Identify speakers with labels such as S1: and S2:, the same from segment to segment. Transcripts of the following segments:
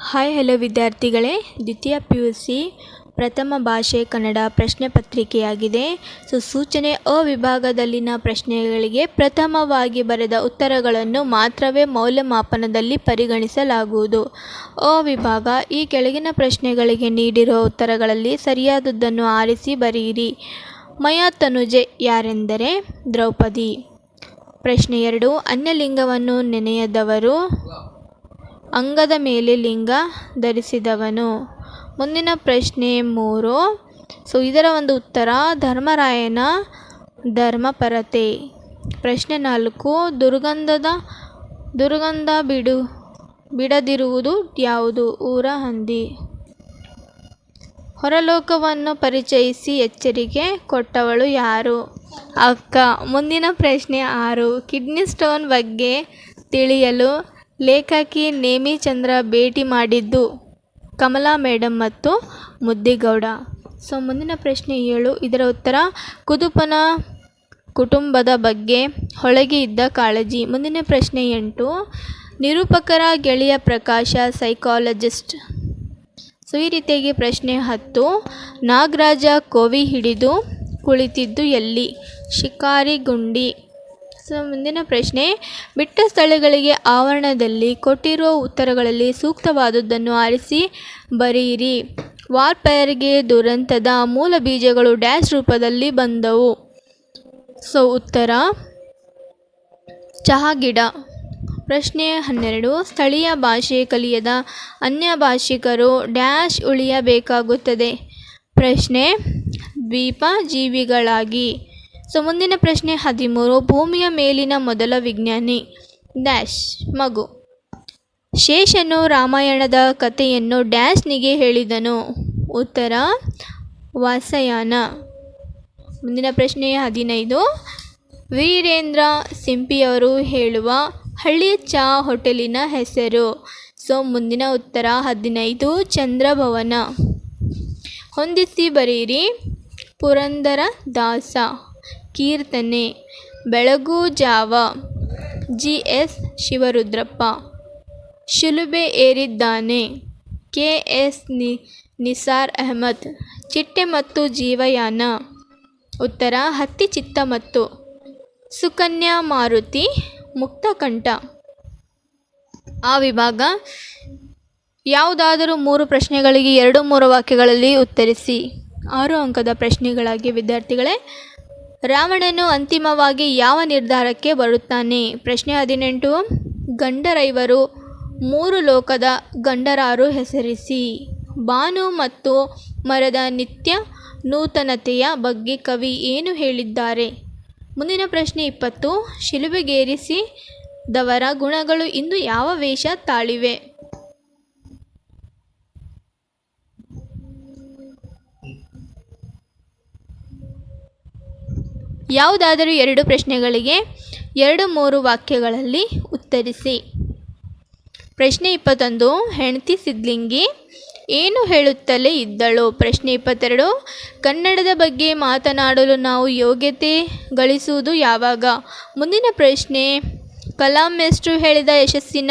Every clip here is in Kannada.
S1: ಹಾಯ್ ಹಲೋ ವಿದ್ಯಾರ್ಥಿಗಳೇ. ದ್ವಿತೀಯ ಪಿ ಯು ಸಿ ಪ್ರಥಮ ಭಾಷೆ ಕನ್ನಡ ಪ್ರಶ್ನೆ ಪತ್ರಿಕೆಯಾಗಿದೆ. ಸೊ ಸೂಚನೆ ಅ ವಿಭಾಗದಲ್ಲಿನ ಪ್ರಶ್ನೆಗಳಿಗೆ ಪ್ರಥಮವಾಗಿ ಬರೆದ ಉತ್ತರಗಳನ್ನು ಮಾತ್ರವೇ ಮೌಲ್ಯಮಾಪನದಲ್ಲಿ ಪರಿಗಣಿಸಲಾಗುವುದು. ಅ ವಿಭಾಗ, ಈ ಕೆಳಗಿನ ಪ್ರಶ್ನೆಗಳಿಗೆ ನೀಡಿರುವ ಉತ್ತರಗಳಲ್ಲಿ ಸರಿಯಾದದ್ದನ್ನು ಆರಿಸಿ ಬರೆಯಿರಿ. ಮಯಾ ತನುಜೆ ಯಾರೆಂದರೆ ದ್ರೌಪದಿ. ಪ್ರಶ್ನೆ ಎರಡು, ಅನ್ಯಲಿಂಗವನ್ನು ನೆನೆಯದವರು ಅಂಗದ ಮೇಲೆ ಲಿಂಗ ಧರಿಸಿದವನು. ಮುಂದಿನ ಪ್ರಶ್ನೆ ಮೂರು, ಸೊ ಇದರ ಒಂದು ಉತ್ತರ, ಧರ್ಮರಾಯನ ಧರ್ಮಪರತೆ. ಪ್ರಶ್ನೆ ನಾಲ್ಕು, ದುರ್ಗಂಧದ, ದುರ್ಗಂಧ ಬಿಡು, ಬಿಡದಿರುವುದು ಯಾವುದು? ಊರ ಹಂದಿ ಹೊರಲೋಕವನ್ನು ಪರಿಚಯಿಸಿ ಎಚ್ಚರಿಕೆ ಕೊಟ್ಟವಳು ಯಾರು? ಅಕ್ಕ, ಮುಂದಿನ ಪ್ರಶ್ನೆ ಆರು. ಕಿಡ್ನಿ ಸ್ಟೋನ್ ಬಗ್ಗೆ ತಿಳಿಯಲು ಲೇಖಕಿ ನೇಮಿಚಂದ್ರ ಭೇಟಿ ಮಾಡಿದ್ದು ಕಮಲಾ ಮೇಡಮ್ ಮತ್ತು ಮುದ್ದಿಗೌಡ. ಸೊ, ಮುಂದಿನ ಪ್ರಶ್ನೆ ಏಳು. ಇದರ ಉತ್ತರ, ಕುದುಪನ ಕುಟುಂಬದ ಬಗ್ಗೆ ಹೊಳಗೆ ಇದ್ದ ಕಾಳಜಿ. ಮುಂದಿನ ಪ್ರಶ್ನೆ ಎಂಟು. ನಿರೂಪಕರ ಗೆಳೆಯ ಪ್ರಕಾಶ, ಸೈಕಾಲಜಿಸ್ಟ್. ಸೊ, ಈ ರೀತಿಯಾಗಿ ಪ್ರಶ್ನೆ ಹತ್ತು. ನಾಗರಾಜ ಕೋವಿ ಹಿಡಿದು ಕುಳಿತಿದ್ದು ಎಲ್ಲಿ? ಶಿಕಾರಿ ಗುಂಡಿ ಸೊ, ಮುಂದಿನ ಪ್ರಶ್ನೆ. ಬಿಟ್ಟ ಸ್ಥಳಗಳಿಗೆ ಆವರಣದಲ್ಲಿ ಕೊಟ್ಟಿರುವ ಉತ್ತರಗಳಲ್ಲಿ ಸೂಕ್ತವಾದುದನ್ನು ಆರಿಸಿ ಬರೆಯಿರಿ. ವಾರ್ಪೈರ್ಗೆ ದುರಂತದ ಮೂಲ ಬೀಜಗಳು ಡ್ಯಾಶ್ ರೂಪದಲ್ಲಿ ಬಂದವು. ಸೊ, ಉತ್ತರ. ಚಹಾ ಗಿಡ ಪ್ರಶ್ನೆ ಹನ್ನೆರಡು. ಸ್ಥಳೀಯ ಭಾಷೆ ಕಲಿಯದ ಅನ್ಯ ಭಾಷಿಕರು ಡ್ಯಾಶ್ ಉಳಿಯಬೇಕಾಗುತ್ತದೆ. ಪ್ರಶ್ನೆ ದ್ವೀಪ ಜೀವಿಗಳಾಗಿ ಸೊ, ಮುಂದಿನ ಪ್ರಶ್ನೆ ಹದಿಮೂರು. ಭೂಮಿಯ ಮೇಲಿನ ಮೊದಲ ವಿಜ್ಞಾನಿ ಡ್ಯಾಶ್ ಮಗು. ಶೇಷನು ರಾಮಾಯಣದ ಕಥೆಯನ್ನು ಡ್ಯಾಶ್ನಿಗೆ ಹೇಳಿದನು. ಉತ್ತರ, ವಾಸಯಾನ. ಮುಂದಿನ ಪ್ರಶ್ನೆ ಹದಿನೈದು. ವೀರೇಂದ್ರ ಸಿಂಪಿಯವರು ಹೇಳುವ ಹಳ್ಳಿಯ ಚಾ ಹೋಟೆಲಿನ ಹೆಸರು. ಸೊ, ಮುಂದಿನ ಉತ್ತರ ಹದಿನೈದು. ಚಂದ್ರಭವನ. ಹೊಂದಿಸಿ ಬರೆಯಿರಿ. ಪುರಂದರ ದಾಸ, ಕೀರ್ತನೆ, ಬೆಳಗು ಜಾವ, ಜಿ ಎಸ್ ಶಿವರುದ್ರಪ್ಪ. ಶಿಲುಬೆ ಏರಿದ್ದಾನೆ, ಕೆ ಎಸ್ ನಿ, ನಿಸಾರ್ ಅಹಮದ್. ಚಿಟ್ಟೆ ಮತ್ತು ಜೀವಯಾನ. ಉತ್ತರ, ಹತ್ತಿ ಚಿತ್ತ ಮತ್ತು ಸುಕನ್ಯಾ ಮಾರುತಿ ಮುಕ್ತಕಂಠ ಆ ವಿಭಾಗ ಯಾವುದಾದರೂ ಮೂರು ಪ್ರಶ್ನೆಗಳಿಗೆ ಎರಡು ಮೂರು ವಾಕ್ಯಗಳಲ್ಲಿ ಉತ್ತರಿಸಿ. ಆರು ಅಂಕದ ಪ್ರಶ್ನೆಗಳಾಗಿ ವಿದ್ಯಾರ್ಥಿಗಳೇ, ರಾವಣನು ಅಂತಿಮವಾಗಿ ಯಾವ ನಿರ್ಧಾರಕ್ಕೆ ಬರುತ್ತಾನೆ? ಪ್ರಶ್ನೆ ಹದಿನೆಂಟು, ಗಂಡರೈವರು ಮೂರು ಲೋಕದ ಗಂಡರಾರು ಹೆಸರಿಸಿ. ಬಾನು ಮತ್ತು ಮರದ ನಿತ್ಯ ನೂತನತೆಯ ಬಗ್ಗೆ ಕವಿ ಏನು ಹೇಳಿದ್ದಾರೆ? ಮುಂದಿನ ಪ್ರಶ್ನೆ ಇಪ್ಪತ್ತು, ಶಿಲುಬೆಗೇರಿಸಿದವರ ಗುಣಗಳು ಇಂದು ಯಾವ ವೇಷ ತಾಳಿವೆ? ಯಾವುದಾದರೂ ಎರಡು ಪ್ರಶ್ನೆಗಳಿಗೆ ಎರಡು ಮೂರು ವಾಕ್ಯಗಳಲ್ಲಿ ಉತ್ತರಿಸಿ. ಪ್ರಶ್ನೆ ಇಪ್ಪತ್ತೊಂದು, ಹೆಂಡತಿ ಸಿದ್ಲಿಂಗಿ ಏನು ಹೇಳುತ್ತಲೇ ಇದ್ದಳು? ಪ್ರಶ್ನೆ ಇಪ್ಪತ್ತೆರಡು, ಕನ್ನಡದ ಬಗ್ಗೆ ಮಾತನಾಡಲು ನಾವು ಯೋಗ್ಯತೆ ಗಳಿಸುವುದು ಯಾವಾಗ? ಮುಂದಿನ ಪ್ರಶ್ನೆ, ಕಲಾಂ ಹೇಳಿದ ಯಶಸ್ಸಿನ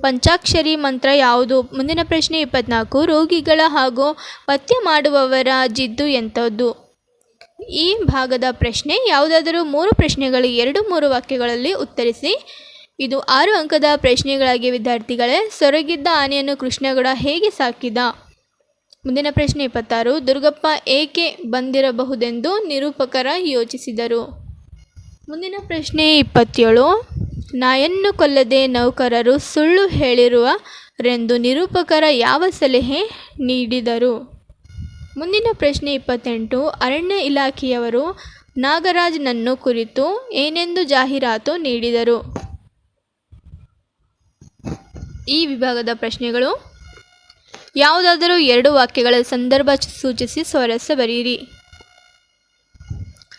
S1: ಪಂಚಾಕ್ಷರಿ ಮಂತ್ರ ಯಾವುದು? ಮುಂದಿನ ಪ್ರಶ್ನೆ ಇಪ್ಪತ್ತ್ನಾಲ್ಕು ರೋಗಿಗಳ ಹಾಗೂ ಪಥ್ಯ ಮಾಡುವವರ ಜಿದ್ದು ಎಂಥದ್ದು? ಈ ಭಾಗದ ಪ್ರಶ್ನೆ ಯಾವುದಾದರೂ ಮೂರು ಪ್ರಶ್ನೆಗಳಿಗೆ ಎರಡು, ಮೂರು ವಾಕ್ಯಗಳಲ್ಲಿ ಉತ್ತರಿಸಿ. ಇದು ಆರು ಅಂಕದ ಪ್ರಶ್ನೆಗಳಾಗಿ ವಿದ್ಯಾರ್ಥಿಗಳೇ, ಸೊರಗಿದ್ದ ಆನೆಯನ್ನು ಕೃಷ್ಣಗೌಡ ಹೇಗೆ ಸಾಕಿದ? ಮುಂದಿನ ಪ್ರಶ್ನೆ ಇಪ್ಪತ್ತಾರು. ದುರ್ಗಪ್ಪ ಏಕೆ ಬಂದಿರಬಹುದೆಂದು ನಿರೂಪಕರ ಯೋಚಿಸಿದರು. ಮುಂದಿನ ಪ್ರಶ್ನೆ ಇಪ್ಪತ್ತೇಳು. ನಾಯನ್ನು ಕೊಲ್ಲದೆ ನೌಕರರು ಸುಳ್ಳು ಹೇಳಿರುವರೆಂದು ನಿರೂಪಕರ ಯಾವ ಸಲಹೆ ನೀಡಿದರು? ಮುಂದಿನ ಪ್ರಶ್ನೆ ಇಪ್ಪತ್ತೆಂಟು. ಅರಣ್ಯ ಇಲಾಖೆಯವರು ನಾಗರಾಜ್ನನ್ನು ಕುರಿತು ಏನೆಂದು ಜಾಹೀರಾತು ನೀಡಿದರು? ಈ ವಿಭಾಗದ ಪ್ರಶ್ನೆಗಳು. ಯಾವುದಾದರೂ ಎರಡು ವಾಕ್ಯಗಳ ಸಂದರ್ಭ ಸೂಚಿಸಿ ಸ್ವರಸ ಬರೆಯಿರಿ.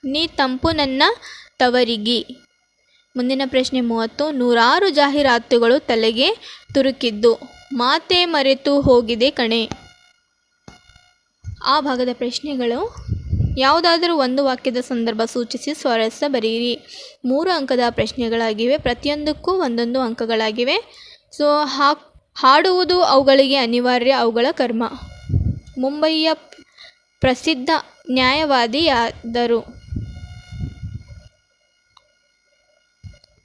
S1: ನೀ ತಂಪು ನನ್ನ ತವರಿಗಿ. ಮುಂದಿನ ಪ್ರಶ್ನೆ ಮೂವತ್ತು. ನೂರಾರು ಜಾಹೀರಾತುಗಳು ತಲೆಗೆ ತುರುಕಿದ್ದು. ಮಾತೆ ಮರೆತು ಹೋಗಿದೆ ಕಣೆ. ಆ ಭಾಗದ ಪ್ರಶ್ನೆಗಳು, ಯಾವುದಾದರೂ ಒಂದು ವಾಕ್ಯದ ಸಂದರ್ಭ ಸೂಚಿಸಿ ಸ್ವರಸ ಬರೆಯಿರಿ. ಮೂರು ಅಂಕದ ಪ್ರಶ್ನೆಗಳಾಗಿವೆ, ಪ್ರತಿಯೊಂದಕ್ಕೂ ಒಂದೊಂದು ಅಂಕಗಳಾಗಿವೆ. ಸೊ, ಹಾ, ಹಾಡುವುದು ಅವುಗಳಿಗೆ ಅನಿವಾರ್ಯ, ಅವುಗಳ ಕರ್ಮ. ಮುಂಬಯಿಯ ಪ್ರಸಿದ್ಧ ನ್ಯಾಯವಾದಿಯಾದರು.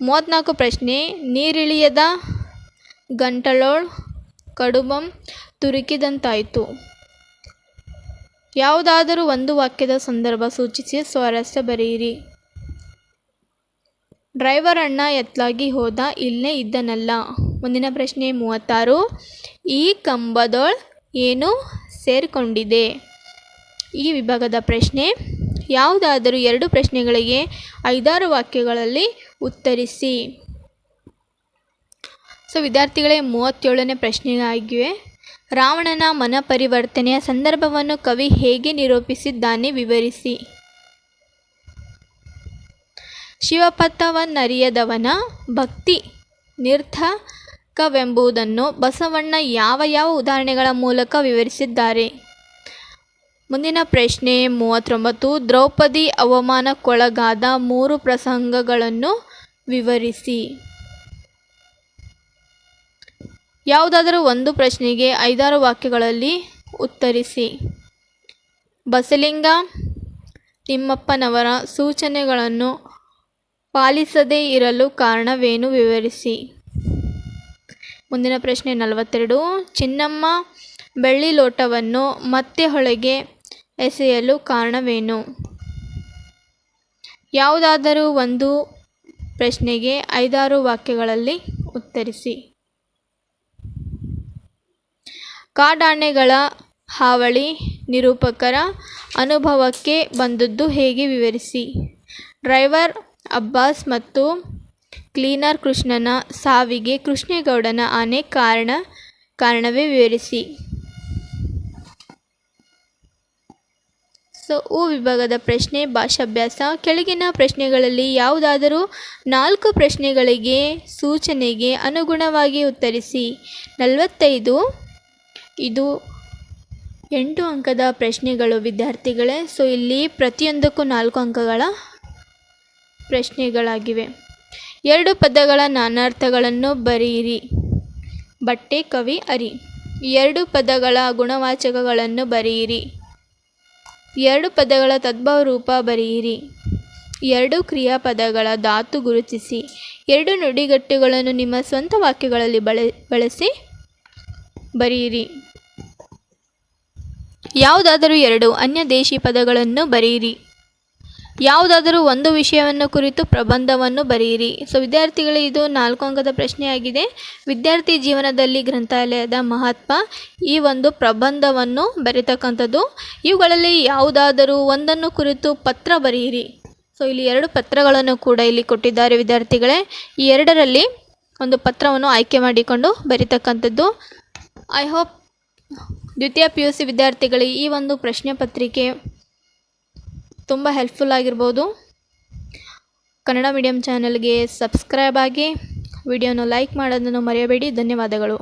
S1: ಮೂವತ್ತ್ನಾಲ್ಕು ಪ್ರಶ್ನೆ, ನೀರಿಳಿಯದ ಗಂಟಲೋಳ್, ಕಡುಬಂ ತುರುಕಿದಂತಾಯಿತು. ಯಾವುದಾದರೂ ಒಂದು ವಾಕ್ಯದ ಸಂದರ್ಭ ಸೂಚಿಸಿ ಸ್ವಾರಸ್ಯ ಬರೆಯಿರಿ. ಡ್ರೈವರ್ ಅಣ್ಣ ಎತ್ತಲಾಗಿ ಹೋದ, ಇಲ್ಲೇ ಇದ್ದನಲ್ಲ. ಮುಂದಿನ ಪ್ರಶ್ನೆ ಮೂವತ್ತಾರು. ಈ ಕಂಬದೊಳ್ ಏನು ಸೇರಿಕೊಂಡಿದೆ? ಈ ವಿಭಾಗದ ಪ್ರಶ್ನೆ, ಯಾವುದಾದರೂ ಎರಡು ಪ್ರಶ್ನೆಗಳಿಗೆ ಐದಾರು ವಾಕ್ಯಗಳಲ್ಲಿ ಉತ್ತರಿಸಿ. ಸೊ, ವಿದ್ಯಾರ್ಥಿಗಳೇ, ಮೂವತ್ತೇಳನೇ ಪ್ರಶ್ನೆಯಾಗಿವೆ. ರಾವಣನ ಮನಪರಿವರ್ತನೆಯ ಸಂದರ್ಭವನ್ನು ಕವಿ ಹೇಗೆ ನಿರೂಪಿಸಿದ್ದಾನೆ ವಿವರಿಸಿ. ಶಿವಪಥವನ್ನರಿಯದವನ ಭಕ್ತಿ ನಿರ್ಥಕವೆಂಬುದನ್ನು ಬಸವಣ್ಣ ಯಾವ ಯಾವ ಉದಾಹರಣೆಗಳ ಮೂಲಕ ವಿವರಿಸಿದ್ದಾರೆ. ಮುಂದಿನ ಪ್ರಶ್ನೆ ಮೂವತ್ತೊಂಬತ್ತು, ದ್ರೌಪದಿ ಅವಮಾನಕ್ಕೊಳಗಾದ ಮೂರು ಪ್ರಸಂಗಗಳನ್ನು ವಿವರಿಸಿ. ಯಾವುದಾದರೂ ಒಂದು ಪ್ರಶ್ನೆಗೆ ಐದಾರು ವಾಕ್ಯಗಳಲ್ಲಿ ಉತ್ತರಿಸಿ. ಬಸಲಿಂಗ, ತಿಮ್ಮಪ್ಪನವರ ಸೂಚನೆಗಳನ್ನು ಪಾಲಿಸದೇ ಇರಲು ಕಾರಣವೇನು ವಿವರಿಸಿ. ಮುಂದಿನ ಪ್ರಶ್ನೆ ನಲವತ್ತೆರಡು. ಚಿನ್ನಮ್ಮ ಬೆಳ್ಳಿ ಲೋಟವನ್ನು ಮತ್ತೆ ಹೊಳೆಗೆ ಎಸೆಯಲು ಕಾರಣವೇನು? ಯಾವುದಾದರೂ ಒಂದು ಪ್ರಶ್ನೆಗೆ ಐದಾರು ವಾಕ್ಯಗಳಲ್ಲಿ ಉತ್ತರಿಸಿ. ಕಾಡಾನೆಗಳ ಹಾವಳಿ ನಿರೂಪಕರ ಅನುಭವಕ್ಕೆ ಬಂದದ್ದು ಹೇಗೆ ವಿವರಿಸಿ? ಡ್ರೈವರ್ ಅಬ್ಬಾಸ್ ಮತ್ತು ಕ್ಲೀನರ್ ಕೃಷ್ಣನ ಸಾವಿಗೆ ಕೃಷ್ಣೇಗೌಡನ ಆನೆ ಕಾರಣ ಕಾರಣವೇ ವಿವರಿಸಿ. ಸೊ, ಉ ವಿಭಾಗದ ಪ್ರಶ್ನೆ, ಭಾಷಾಭ್ಯಾಸ. ಕೆಳಗಿನ ಪ್ರಶ್ನೆಗಳಲ್ಲಿ ಯಾವುದಾದರೂ ನಾಲ್ಕು ಪ್ರಶ್ನೆಗಳಿಗೆ ಸೂಚನೆಗೆ ಅನುಗುಣವಾಗಿ ಉತ್ತರಿಸಿ. ನಲವತ್ತೈದು ಇದು ಎಂಟು ಅಂಕದ ಪ್ರಶ್ನೆಗಳು, ವಿದ್ಯಾರ್ಥಿಗಳೇ. ಸೊ ಇಲ್ಲಿ ಪ್ರತಿಯೊಂದಕ್ಕೂ ನಾಲ್ಕು ಅಂಕಗಳ ಪ್ರಶ್ನೆಗಳಾಗಿವೆ. ಎರಡು ಪದಗಳ ನಾನಾರ್ಥಗಳನ್ನು ಬರೆಯಿರಿ. ಬಟ್ಟೆ, ಕವಿ, ಅರಿ. ಎರಡು ಪದಗಳ ಗುಣವಾಚಕಗಳನ್ನು ಬರೆಯಿರಿ. ಎರಡು ಪದಗಳ ತದ್ಭವ ರೂಪ ಬರೆಯಿರಿ. ಎರಡು ಕ್ರಿಯಾಪದಗಳ ಧಾತು ಗುರುತಿಸಿ. ಎರಡು ನುಡಿಗಟ್ಟುಗಳನ್ನು ನಿಮ್ಮ ಸ್ವಂತ ವಾಕ್ಯಗಳಲ್ಲಿ ಬಳ, ಬಳಸಿ. ಬರೆಯಿರಿ. ಯಾವುದಾದರೂ ಎರಡು ಅನ್ಯ ದೇಶಿ ಪದಗಳನ್ನು ಬರೆಯಿರಿ. ಯಾವುದಾದರೂ ಒಂದು ವಿಷಯವನ್ನು ಕುರಿತು ಪ್ರಬಂಧವನ್ನು ಬರೆಯಿರಿ. ಸೊ ವಿದ್ಯಾರ್ಥಿಗಳು, ಇದು ನಾಲ್ಕು ಅಂಕದ ಪ್ರಶ್ನೆಯಾಗಿದೆ. ವಿದ್ಯಾರ್ಥಿ ಜೀವನದಲ್ಲಿ ಗ್ರಂಥಾಲಯದ ಮಹತ್ವ ಈ ಒಂದು ಪ್ರಬಂಧವನ್ನು ಬರೀತಕ್ಕಂಥದ್ದು ಇವುಗಳಲ್ಲಿ ಯಾವುದಾದರೂ ಒಂದನ್ನು ಕುರಿತು ಪತ್ರ ಬರೆಯಿರಿ. ಸೊ ಇಲ್ಲಿ ಎರಡು ಪತ್ರಗಳನ್ನು ಕೂಡ ಇಲ್ಲಿ ಕೊಟ್ಟಿದ್ದಾರೆ ವಿದ್ಯಾರ್ಥಿಗಳೇ. ಈ ಎರಡರಲ್ಲಿ ಒಂದು ಪತ್ರವನ್ನು ಆಯ್ಕೆ ಮಾಡಿಕೊಂಡು ಬರೀತಕ್ಕಂಥದ್ದು ಐ ಹೋಪ್ ದ್ವಿತೀಯ ಪಿ ಯು ಸಿ ವಿದ್ಯಾರ್ಥಿಗಳಿಗೆ ಈ ಒಂದು ಪ್ರಶ್ನೆ ಪತ್ರಿಕೆ ತುಂಬ ಹೆಲ್ಪ್ಫುಲ್ ಆಗಿರ್ಬೋದು. ಕನ್ನಡ ಮೀಡಿಯಂ ಚಾನಲ್ಗೆ ಸಬ್ಸ್ಕ್ರೈಬ್ ಆಗಿ ವಿಡಿಯೋನ ಲೈಕ್ ಮಾಡೋದನ್ನು ಮರೆಯಬೇಡಿ. ಧನ್ಯವಾದಗಳು.